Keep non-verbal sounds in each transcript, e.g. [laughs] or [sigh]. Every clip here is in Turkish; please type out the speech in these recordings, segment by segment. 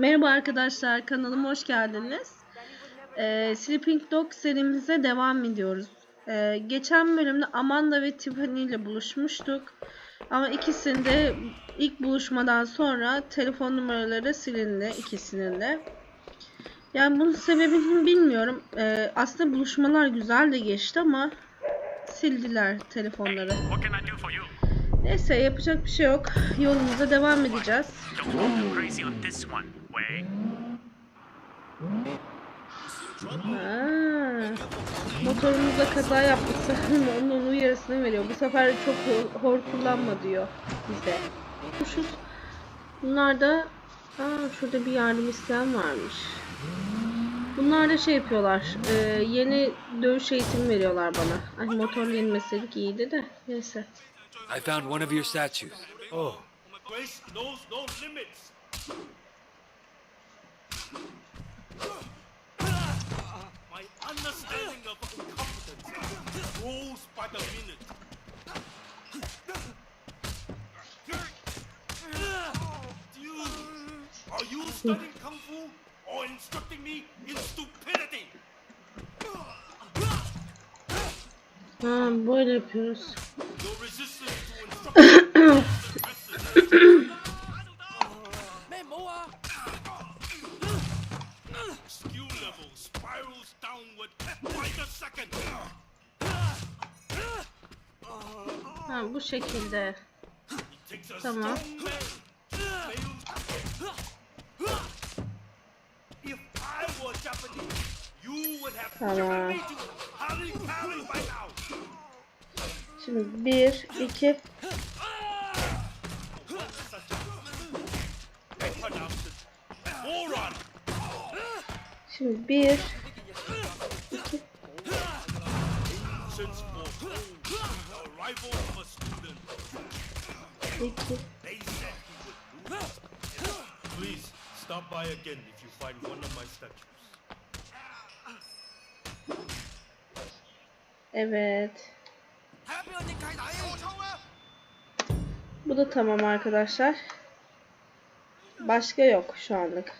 Merhaba arkadaşlar, kanalıma hoş geldiniz. Ee, Sleeping Dog serimize devam ediyoruz. Ee, geçen bölümde Amanda ve Tiffany ile buluşmuştuk. Ama ikisinde ilk buluşmadan sonra telefon numaraları silindi ikisinin de. Yani bunun sebebini bilmiyorum. Ee, aslında buluşmalar güzel de geçti ama sildiler telefonları. What can I do for you? Neyse yapacak bir şey yok. Yolumuza devam edeceğiz. Motorumuzda kaza yaptık [laughs] sanırım onun uyarısını veriyor. Bu sefer çok hor- kullanma diyor bize. Şu, bunlar da Aa, şurada bir yardım isteyen varmış. Bunlar da şey yapıyorlar. e, yeni dövüş eğitimi veriyorlar bana. Ay motorla inmeseydik iyiydi de. Neyse. I found one of your statues. Oh. My grace knows no limits. My understanding of incompetence grows by the minute. Dude, are you studying kung fu or instructing me in stupidity? Ha, böyle yapıyoruz. Your resistance Ha, bu şekilde. Tamam. Tamam. Şimdi bir, iki, şimdi bir, Since foretold, the arrival of a student, they said he would lose. Please stop by again if you find one of my statues. Evet. Bu da tamam arkadaşlar. Başka yok şu anlık.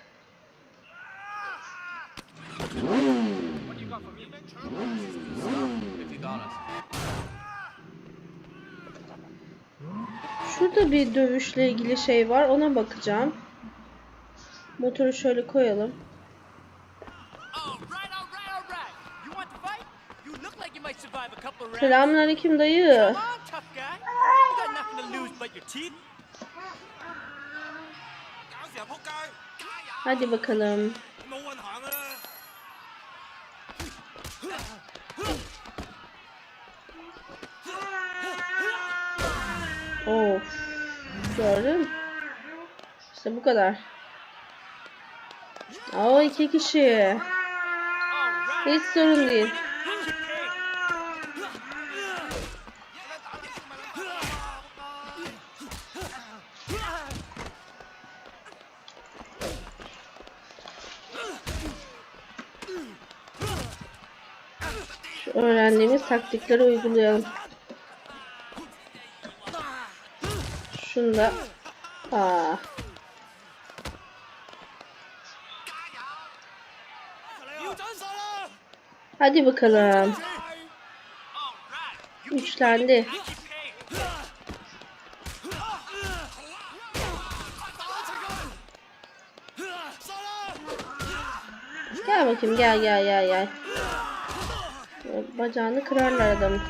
Şurada bir dövüşle ilgili şey var. Ona bakacağım. Motoru şöyle koyalım. Alright, alright, alright. You Of. Gördün? İşte bu kadar. Aa iki kişi. Hiç sorun değil. Öğrendiğimiz taktikleri uygulayalım. Şunu da Aa. Hadi bakalım. Güçlendi. Gel bakayım gel gel gel gel. Bacağını kırarlar adamı.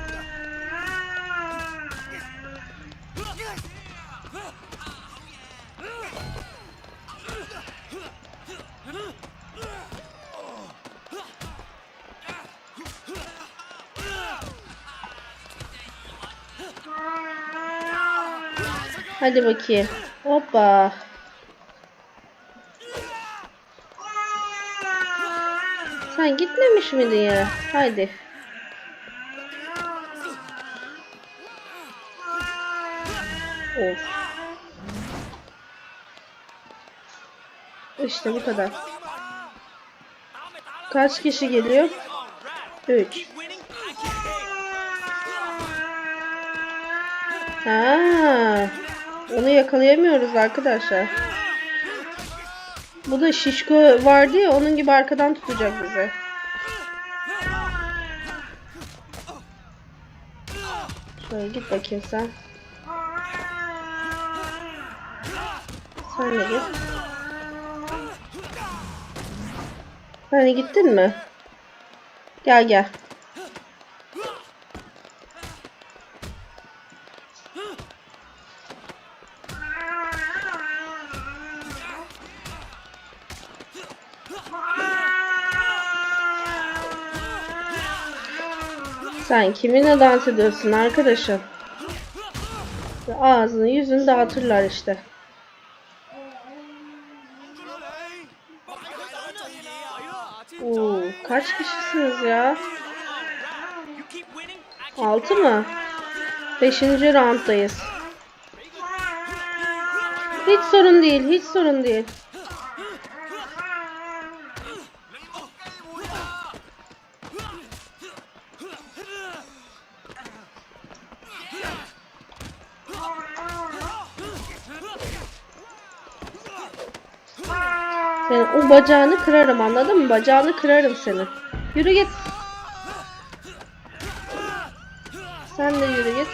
Hadi bakayım. Hoppa. Sen gitmemiş miydin ya? Haydi. Of. İşte bu kadar. Kaç kişi geliyor? 3. Ha, onu yakalayamıyoruz arkadaşlar. Bu da şişko vardı ya onun gibi arkadan tutacak bizi. Şöyle git bakayım sen. Sen de git. Sen de gittin mi? Gel gel. Sen kiminle dans ediyorsun arkadaşım? Ağzını yüzünü dağıtırlar işte. Oo, kaç kişisiniz ya? You keep winning, I keep Altı mı? Beşinci rounddayız. Hiç sorun değil, hiç sorun değil. Senin o bacağını kırarım anladın mı? Bacağını kırarım senin. Yürü git. Sen de yürü git.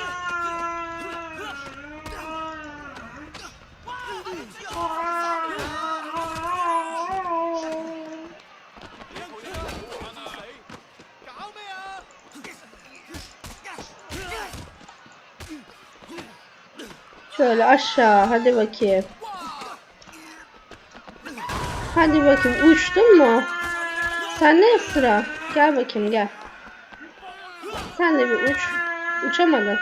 Şöyle aşağı hadi bakayım. Hadi bakayım uçtun mu? Sen ne sıra? Gel bakayım gel. Sen de bir uç. Uçamadın.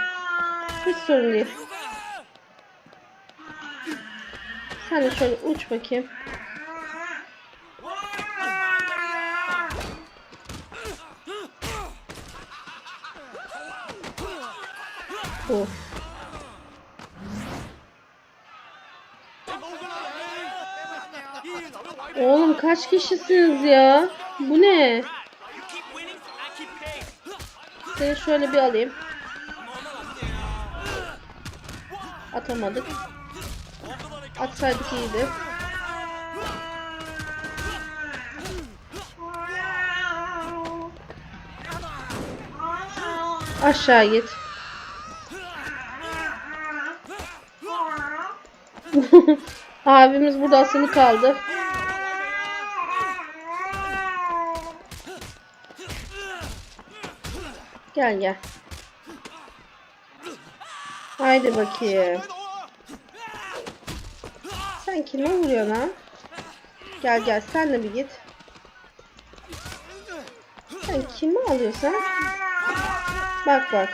Hiç sorun değil. Sen de şöyle uç bakayım. Of. Kaç kişisiniz ya? Bu ne? Seni şöyle bir alayım. Atamadık. Atsaydık iyiydi. Aşağı git. [laughs] Abimiz burada asılı kaldı. Gel gel. Haydi bakayım. Sen kime vuruyorsun ha? Gel gel sen de bir git. Sen kimi alıyorsun? Bak bak.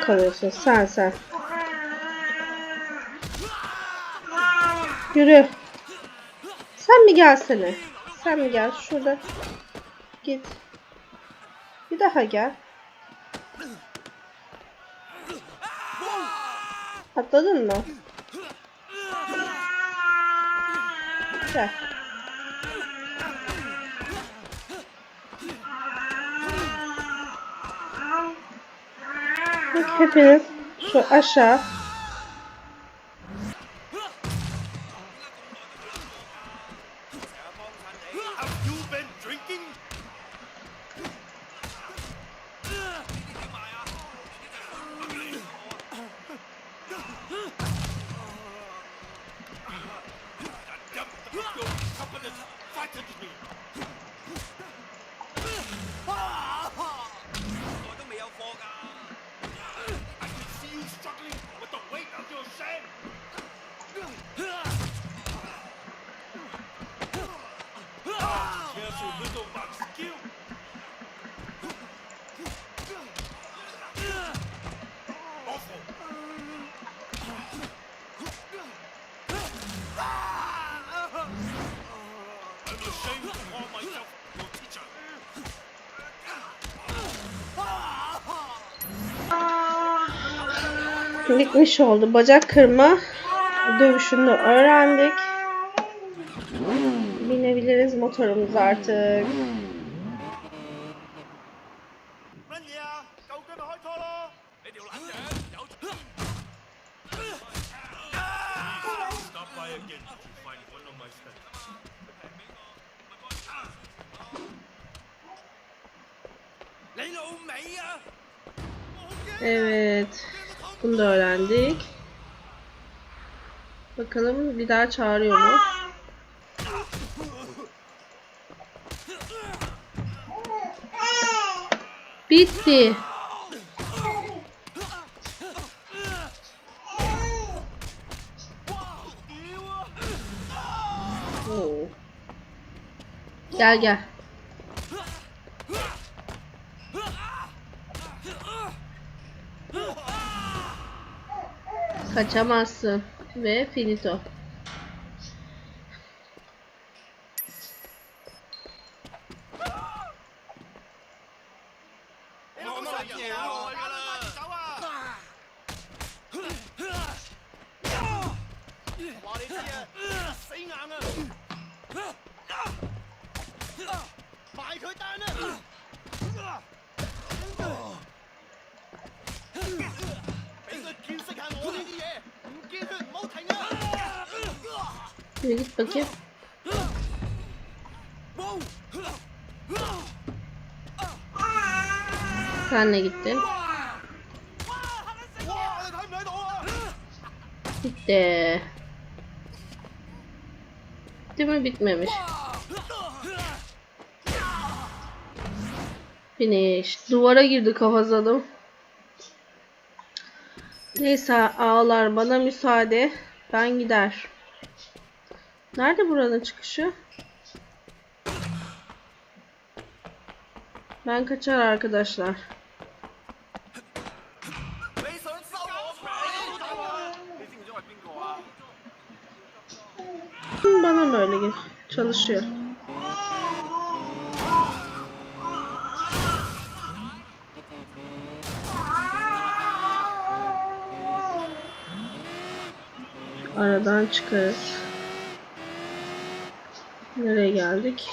Yakalıyorsun? Sen sen. Yürü. Sen mi gelsene? Sen mi gel? Şurada. Git. Bir daha gel. Atladın mı? Gel. Bak hepiniz şu aşağı. Careful little box kill. I'm ashamed to call myself your teacher. Likmiş oldu. Bacak kırma dövüşünü öğrendik. Binebiliriz motorumuz artık. Evet. Bunu da öğrendik. Bakalım bir daha çağırıyor mu? Bitti. Gel gel. Kaçamazsın. Ve finito. Yürü git bakayım. Sen de gittin. Bitti. Bitti mi bitmemiş. Finish. Duvara girdi kafazladım. Neyse ağlar bana müsaade. Ben gider. Nerede buranın çıkışı? Ben kaçar arkadaşlar. Bana mı öyle gel? Çalışıyor. Aradan çıkarız. Nereye geldik?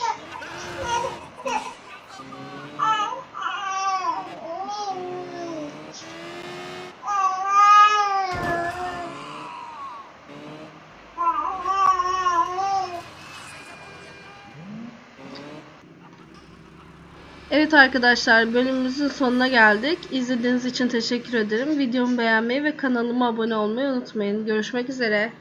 Evet arkadaşlar bölümümüzün sonuna geldik. İzlediğiniz için teşekkür ederim. Videomu beğenmeyi ve kanalıma abone olmayı unutmayın. Görüşmek üzere.